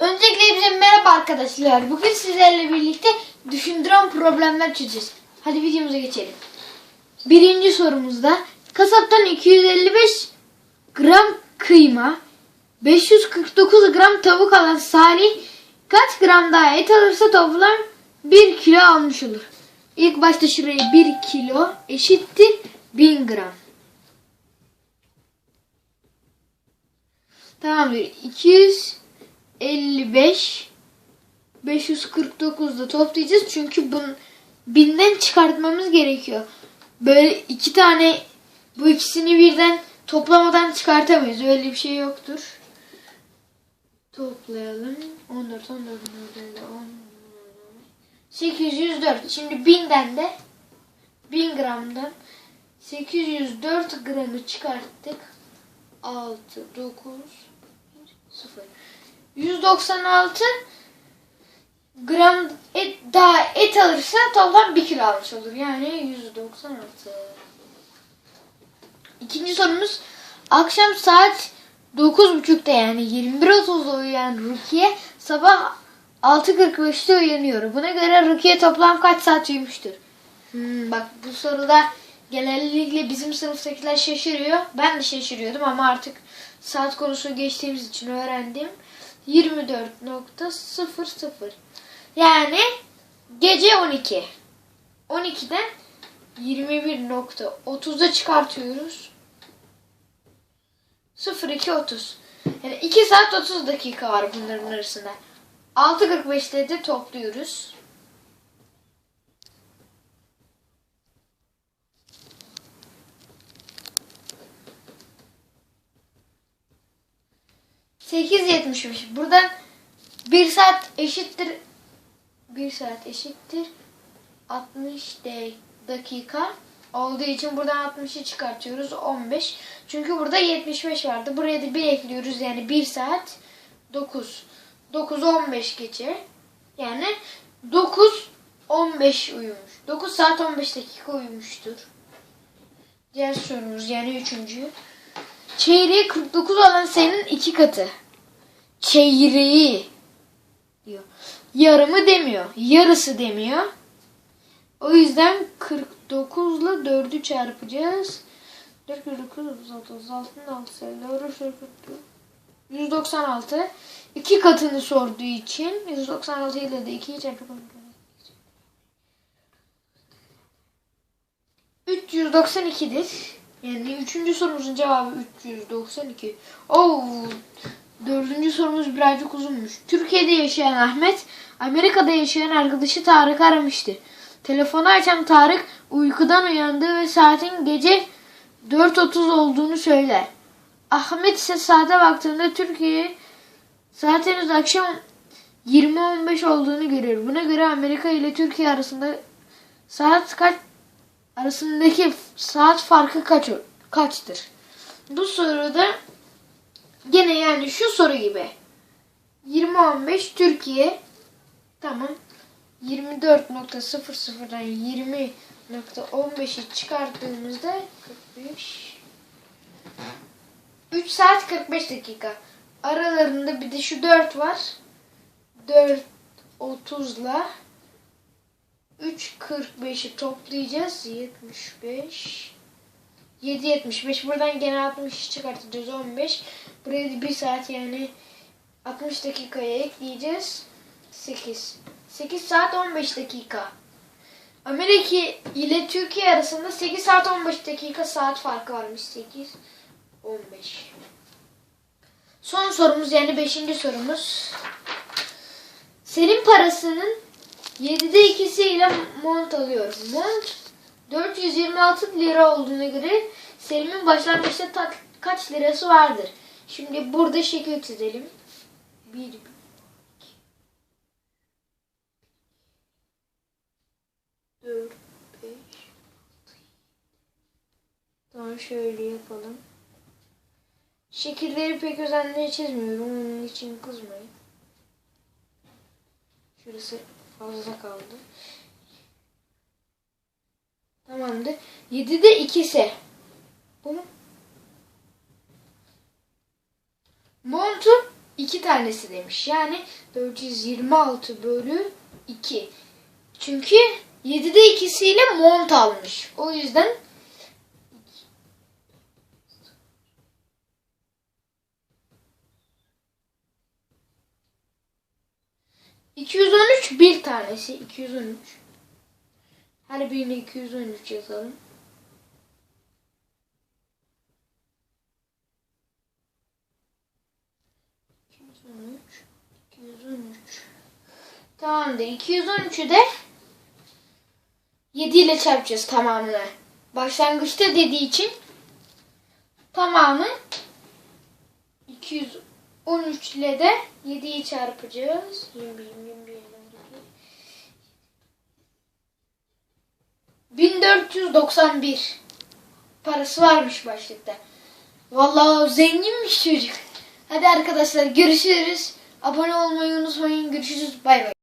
Öncelikle hepinize merhaba arkadaşlar. Bugün sizlerle birlikte düşündüren problemler çözeceğiz. Hadi videomuza geçelim. Birinci sorumuzda kasaptan 255 gram kıyma, 549 gram tavuk alan Salih kaç gram daha et alırsa toplam 1 kilo almış olur. İlk başta şuraya 1 kilo eşittir 1000 gram. Tamamdır. 255 549'da toplayacağız. Çünkü bunu binden çıkartmamız gerekiyor. Böyle iki tane bu ikisini birden toplamadan çıkartamayız. Öyle bir şey yoktur. Toplayalım. 14, 14, 14, 14, 804. Şimdi binden de 1000 gramdan 804 gramı çıkarttık. 6, 9, 0. 196 gram et, daha et alırsa toplam 1 kilo almış olur. Yani 196. İkinci sorumuz akşam saat 9.30'da yani 21.30'da uyuyan Rukiye sabah 6.45'te uyanıyor. Buna göre Rukiye toplam kaç saat uyumuştur? Hmm, bak bu soruda genellikle bizim sınıftakiler şaşırıyor. Ben de şaşırıyordum ama artık saat konusu geçtiğimiz için öğrendim. 24.00 Yani gece 12. 12'den 21.30'a çıkartıyoruz. 02.30. Yani 2 saat 30 dakika var bunların arasında. 6.45'te de topluyoruz. Sekiz yetmişmiş. Buradan bir saat eşittir bir saat eşittir 60 de- dakika olduğu için buradan 60'ı çıkartıyoruz 15. Çünkü burada 75 vardı. Buraya da bir ekliyoruz yani 1 saat 9. 9 15 geçe. Yani 9 15 uyumuş. 9 saat 15 dakika uyumuştur. Diğer sorumuz yani üçüncü. Çeyreği 49 olan sayının iki katı. Çeyreği diyor. Yarımı demiyor. Yarısı demiyor. O yüzden 49 ile 4'ü çarpacağız. 4 kere 9, 36, 36, 6, 50, 196. İki katını sorduğu için 196 ile de 2'yi çarpıp 392'dir. Yani üçüncü sorumuzun cevabı 392. Oo, dördüncü sorumuz birazcık uzunmuş. Türkiye'de yaşayan Ahmet, Amerika'da yaşayan arkadaşı Tarık'ı aramıştı. Telefonu açan Tarık uykudan uyandı ve saatin gece 4.30 olduğunu söyler. Ahmet ise saate baktığında Türkiye saat henüz akşam 20.15 olduğunu görüyor. Buna göre Amerika ile Türkiye arasında saat kaç arasındaki saat farkı kaç kaçtır? Bu soruda gene yani şu soru gibi. 20-15 Türkiye tamam 24.00'dan 20.15'i çıkarttığımızda 45 3 saat 45 dakika. Aralarında bir de şu 4 var. 4 30'la 3.45'i toplayacağız. 75 7.75. Buradan gene 60 çıkartacağız. 15. Buraya da 1 saat yani 60 dakikaya ekleyeceğiz. 8. 8 saat 15 dakika. Amerika ile Türkiye arasında 8 saat 15 dakika saat farkı varmış. 8 15. Son sorumuz yani 5. sorumuz. Senin parasının 7'de ikisiyle mont alıyor. Mont 426 lira olduğuna göre Selim'in başlangıçta ta- kaç lirası vardır? Şimdi burada şekil çizelim. 1 4 5 Tamam şöyle yapalım. Şekilleri pek özenle çizmiyorum. Onun için kızmayın. Şurası fazla kaldı. Tamamdır. 7'de 2 ise bu mu? Montu iki tanesi demiş. Yani 426 bölü 2. Çünkü 7'de ikisiyle mont almış. O yüzden ...213 bir tanesi. 213. Her birine 213 yazalım. ...213... ...213... Tamamdır. 213'ü de 7 ile çarpacağız tamamını. Başlangıçta dediği için tamamı 213 ile de 7'yi çarpacağız. 21, 21, 1491 parası varmış başlıkta. Vallahi zenginmiş çocuk. Hadi arkadaşlar görüşürüz. Abone olmayı unutmayın. Görüşürüz. Bay bay.